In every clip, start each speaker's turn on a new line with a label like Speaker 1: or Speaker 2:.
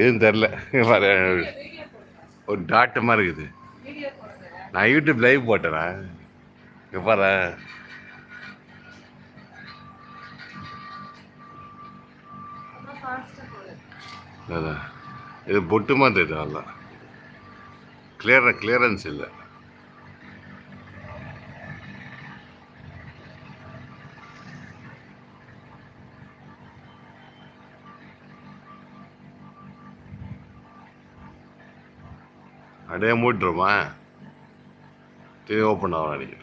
Speaker 1: எதுவும் தெரில ஒரு டாட்டு மாதிரி இருக்குது. நான் யூடியூப் லைவ் போட்டேனா? இங்கே பாரு. அதான் இது பொட்டு மாதிரி தெரியுது அதெல்லாம் கிளியர் கிளியரன்ஸ் இல்லை. அப்படியே மூட்டுருமா திரும்பி ஓப்பன் ஆகும் நினைக்கிறேன்.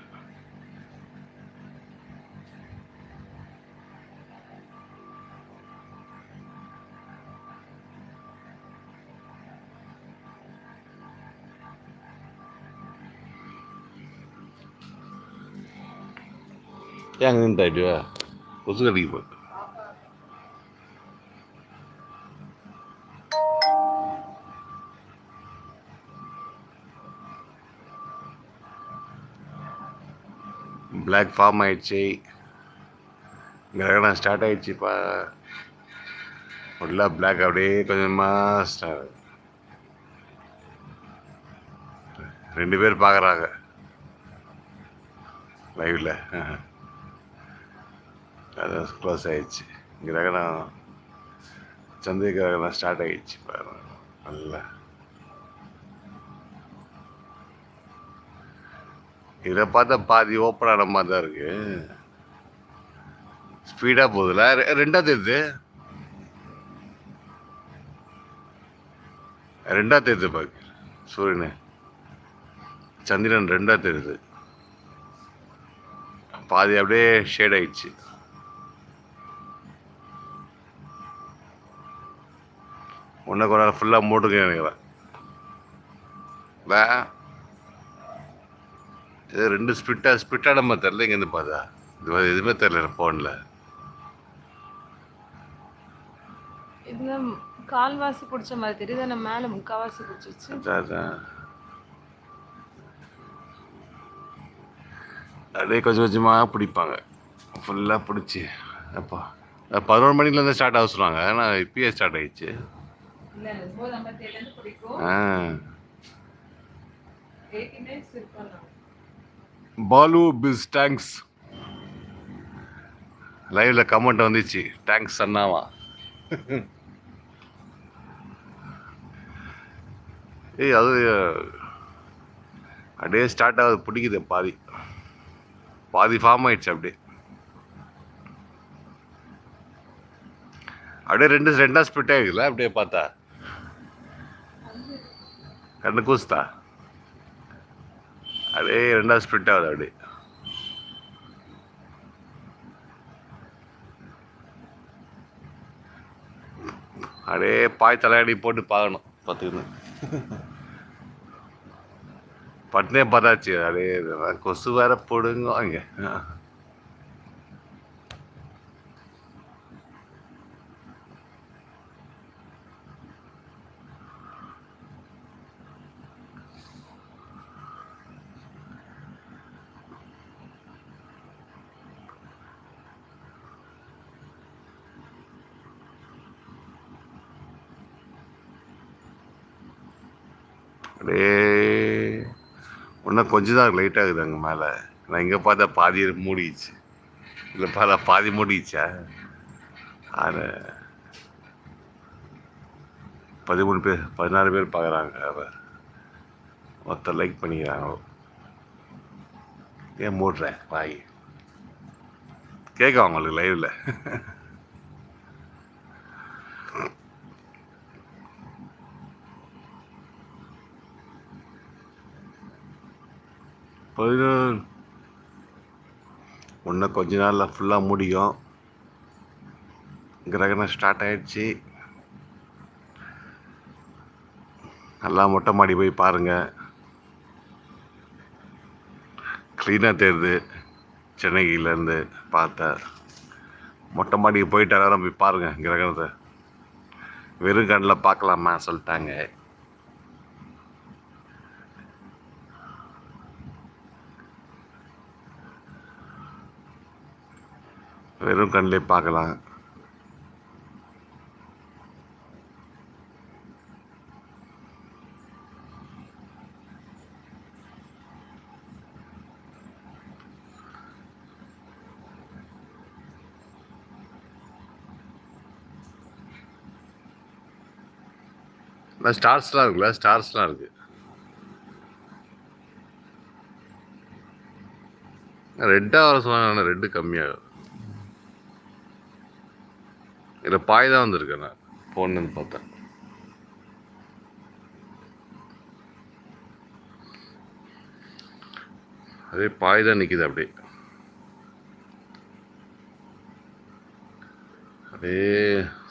Speaker 1: ஏன் நின்று ஆயிடுவா கொசு கடிக்க போகுது. பிளாக் ஃபார்ம் ஆயிடுச்சு. கிரகணம் ஸ்டார்ட் ஆயிடுச்சுப்பா ஃபுல்லாக பிளாக் அப்படியே கொஞ்சமாக ஸ்டார்ட் ரெண்டு பேர் பார்க்குறாங்க லைவில் அது க்ளோஸ் ஆயிடுச்சு. கிரகணம் சந்திர கிரகணம் ஸ்டார்ட் ஆகிடுச்சு பாருங்கள் நல்லா. இதை பார்த்தா பாதி ஓப்பன் ஆன மாதிரி தான் இருக்கு. ஸ்பீடாக போகுதுல? ரெ- ரெண்டா தெரியுது ரெண்டா தெரியுது பாக்கு சூரியனு. சந்திரன் ரெண்டா தெரியுது பாதி அப்படியே ஷேட் ஆயிடுச்சு. ஒன்றை கொஞ்ச நேரம் ஃபுல்லாக மூட்டுக்கு நினைக்கிறேன். வே இது ரெண்டு ஸ்பிட்டாக ஸ்பிட்டாக நம்ம தெரில இங்கேருந்து பார்த்தா இது மாதிரி எதுவுமே தெரில ஃபோனில்
Speaker 2: இதுல கால்வாசி பிடிச்ச மாதிரி தெரியுது? ஆனா மேல முக்காவாசி பிடிச்சிச்சு
Speaker 1: அதான் அப்படியே கொஞ்சம் கொஞ்சமாக பிடிப்பாங்க. ஃபுல்லாக பிடிச்சி. அப்பா அது பதினோரு மணிலேருந்து ஸ்டார்ட் ஆக சொல்லுவாங்க ஆனால் இப்பயே ஸ்டார்ட் ஆயிடுச்சு.
Speaker 2: பிடிக்கும்.
Speaker 1: ஆ. பாலு பிஸ் டேங்க்ஸ். லைவ்ல கமெண்ட் வந்துச்சு. டேங்க்ஸ் அண்ணாவா? ஏய் அது அப்படியே ஸ்டார்ட் ஆகுது பிடிக்குது பாதி. பாதி ஃபார்ம் ஆயிடுச்சு அப்படியே. அப்படியே ரெண்டு ரெண்டா ஸ்பிட் ஆகிடுல அப்படியே பார்த்தா. கண்ணு கூஸ்தா அப்படியே ரெண்டாவது ஸ்பிட் ஆகுது அப்படியே. அப்படியே பாய் தலையாடி போட்டு பார்க்கணும் பார்த்துக்கணும். பட்னே பார்த்தாச்சு அப்படியே கொசு வேற போடுங்க அங்கே அப்படியே இன்னும் கொஞ்சம் தான் லைட் ஆகுது அங்கே மேலே. நான் இங்கே பார்த்தா பாதி மூடிச்சு இல்லை பார்த்தா பாதி மூடிச்சா அது பதிமூணு பேர் பதினாறு பேர் பார்க்குறாங்க அவர் மொத்தம் லைக் பண்ணிக்கிறாங்க. ஏன் மூடுறேன் வாய். கேட்கும் அவங்களுக்கு லைவில் பதினொன்று இன்னும் கொஞ்ச நாளில் ஃபுல்லாக முடியும். கிரகணம் ஸ்டார்ட் ஆயிடுச்சு. நல்லா மொட்டை மாடி போய் பாருங்கள் க்ளீனாக தெரியுது. சென்னையிலேருந்து பார்த்தேன் மொட்டை மாடிக்கு போயிட்டு எல்லாரும் போய் பாருங்கள் கிரகணத்தை. வெறும் கண்ணில் பார்க்கலாமா சொல்லிட்டாங்க. வெறும் கண்ணிலே பார்க்கலாம். ஸ்டார்ஸ்லாம் இருக்குல்ல ஸ்டார்ஸ்லாம் இருக்கு. ரெட்டாக வர சொன்னாங்க ரெட்டு கம்மியாகும் இதில் பாய் தான் வந்திருக்கேன் நான். போன்னு பார்த்தேன். அதே பாய் தான் நிற்கிது அப்படியே. அப்படியே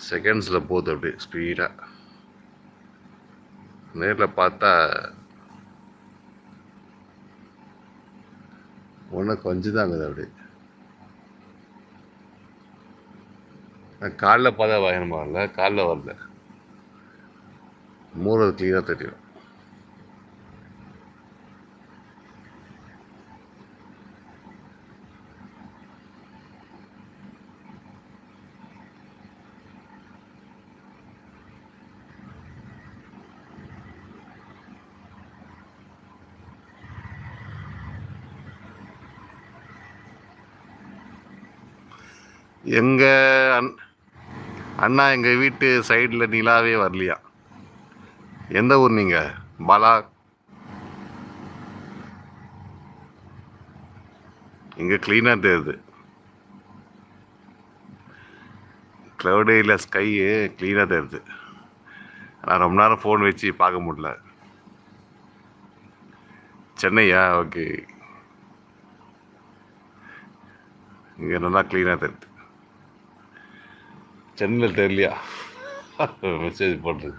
Speaker 1: செகண்ட்ஸில் போகுது அப்படியே ஸ்பீடாக நேரில் பார்த்தா ஒன்று கொஞ்சம் தான் இருக்குது அப்படியே. காலைல பார்த்தா பயணம் வரல காலைல வரல. மூறது க்ளீனாக தெரியும். எங்கள் அன் அண்ணா எங்கள் வீட்டு சைடில் நிலாவே வரலையா? எந்த ஊர் நீங்கள் பாலா இங்கே க்ளீனாக தெரியுது. க்ளவுடே இல்லை ஸ்கையு க்ளீனாக தெரியுது. நான் ரொம்ப நேரம் ஃபோன் வச்சு பார்க்க முடியல. சென்னையா? ஓகே இங்கே நல்லா க்ளீனாக தெரியுது. சென்னையில் தெரியலையா? மெசேஜ் போடுறது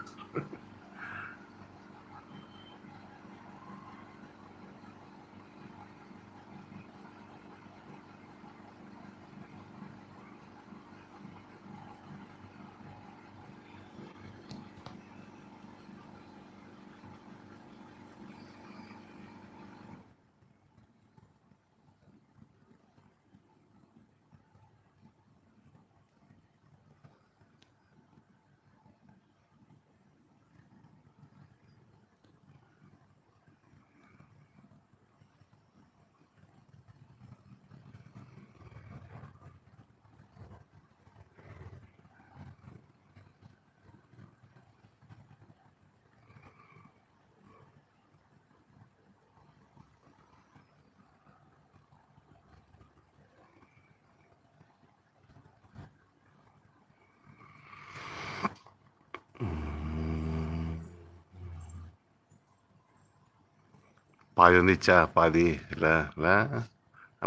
Speaker 1: பாதி வந்துச்சா பாதி இல்லை இல்லை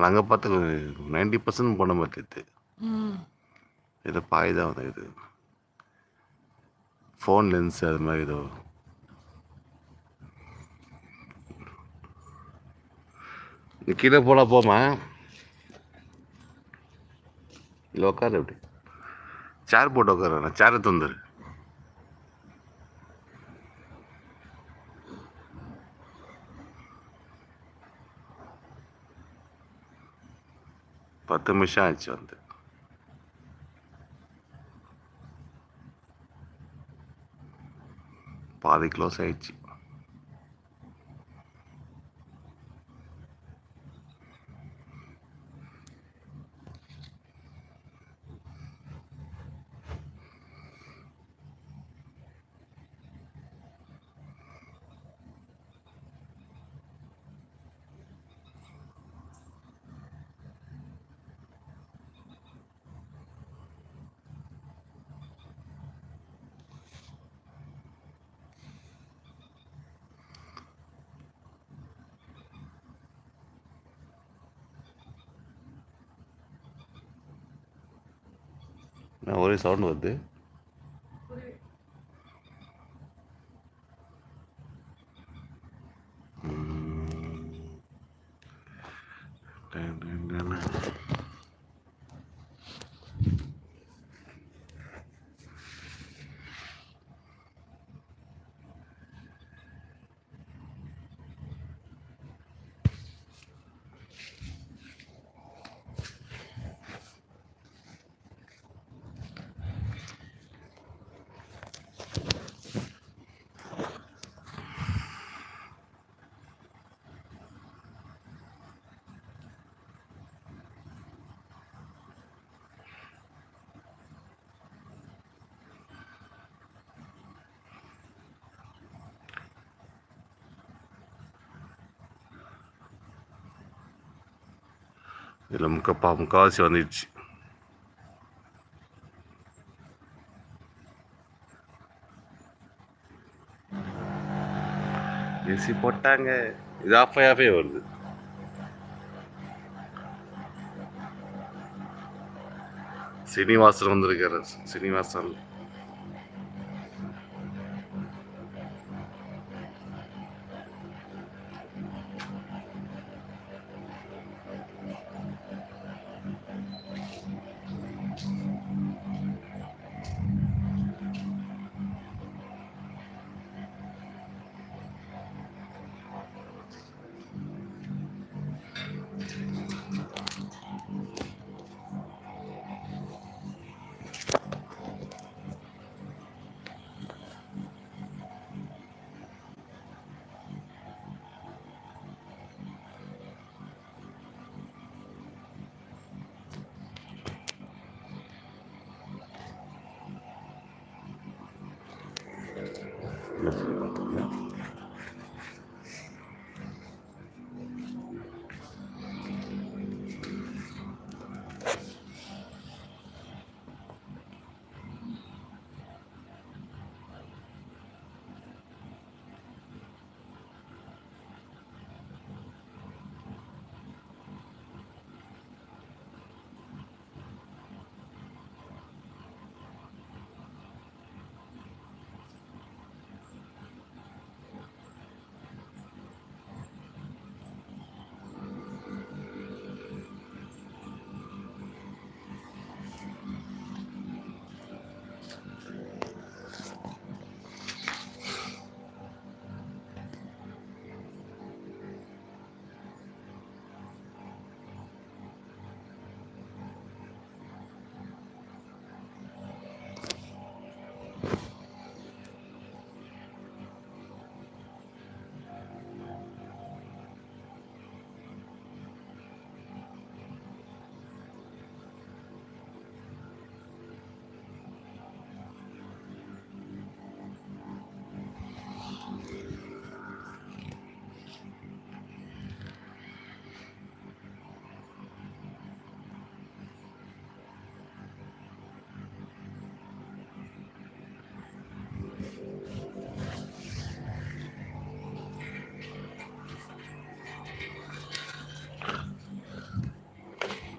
Speaker 1: அங்கே பார்த்து நைன்டி பர்சன்ட் போன மாதிரி தெரியுது
Speaker 2: ம்.
Speaker 1: ஏதோ பாய் தான் வந்து இது. ஃபோன் லென்ஸ் அது மாதிரி ஏதோ. நீ கீழே போல போமா இல்லை உட்காரு அப்படி. சேர் போட்டு உட்காரு நான் சேரை தந்துரு பத்து நிமிஷம் ஆச்சு வந்து பாதி க்ளோஸ் ஆயிடுச்சு நான் ஒரே சவுண்ட் வருது. இதில் முக்கப்பா முக்கால்வாசி வந்துடுச்சு. ஏசி போட்டாங்க. இது ஆஃபையாகவே ஆஃபே வருது. சீனிவாசன் வந்திருக்காரு. சீனிவாசன். Baju 样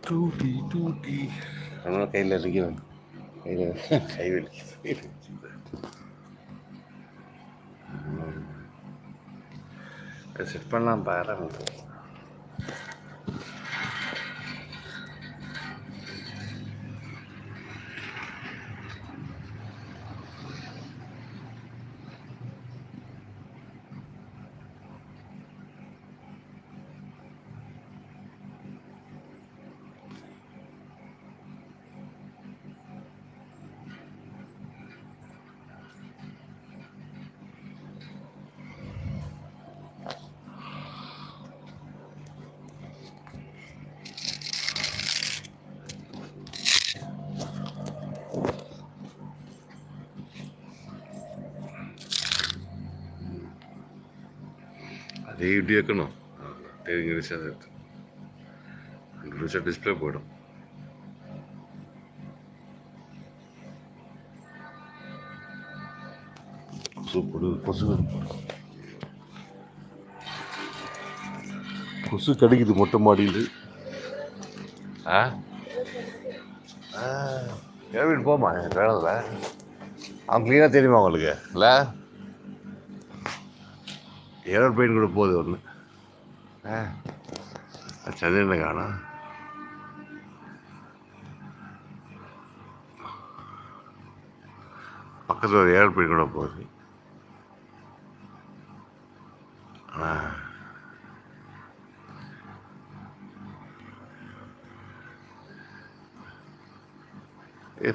Speaker 1: டூட்டி டூட்டி அதனால் கையில் இறங்கி வந்து கையில் கை வலிக்குது செட் பண்ணலாம் பாரு. அதே இப்படி வைக்கணும் அது எடுத்து ரெண்டு நிமிஷம் டிஸ்பிளே போயிடும் சூப்பர் கொசு கொசு கடிக்குது மொட்டை மாடியில் ஆ கேவிட் போமா வேணாம்ல அவன் க்ளீனாக தெரியுமா உங்களுக்கு இல்லை ஏரோப்ளைன் கூட போகுது ஒன்று சந்திரனை காணும் பக்கத்தில் ஒரு ஏரோப்ளைன் கூட போகுது.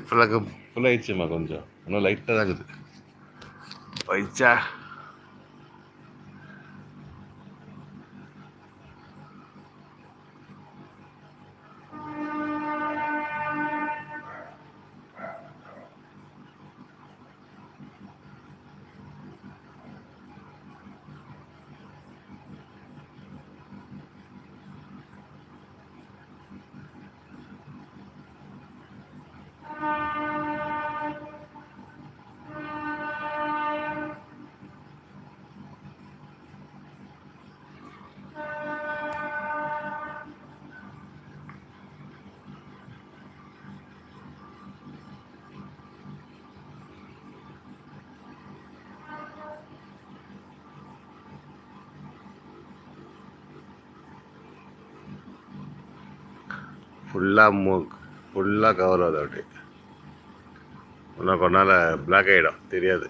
Speaker 1: ஃபுல்லாக ஃபுல்லாகிடுச்சுமா கொஞ்சம். இன்னும் லைட்டாக தான் இருக்குது. பைச்சா ஃபுல்லாக மூ ஃபுல்லாக கவர் ஆகுது அப்படி இன்னும் கொஞ்ச நாள் பிளாக் ஆகிடும் தெரியாது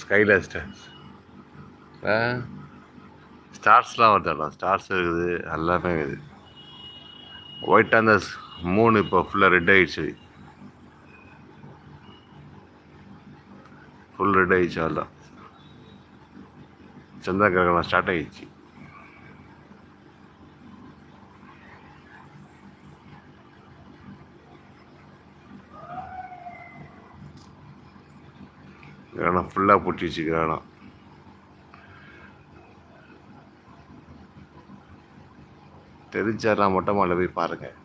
Speaker 1: ஸ்கைல ஸ்டார்ஸ் ஸ்டார்ஸ்லாம் வருதுடா ஸ்டார்ஸ் இருக்குது எல்லாமே இருக்குது. ஒயிட்டாக அந்த மூணு இப்போ ஃபுல்லாக ரெட் ஆகிடுச்சு ஃபுல் ரெட் ஆகிடுச்சு எல்லாம் சந்திர கிரகணம் ஸ்டார்ட் ஆகிடுச்சு கிரகணம் ஃபுல்லாக பிடிச்சிச்சு கிரகணம். தெரிஞ்சாரா மொட்டை மாடில் போய் பாருங்கள்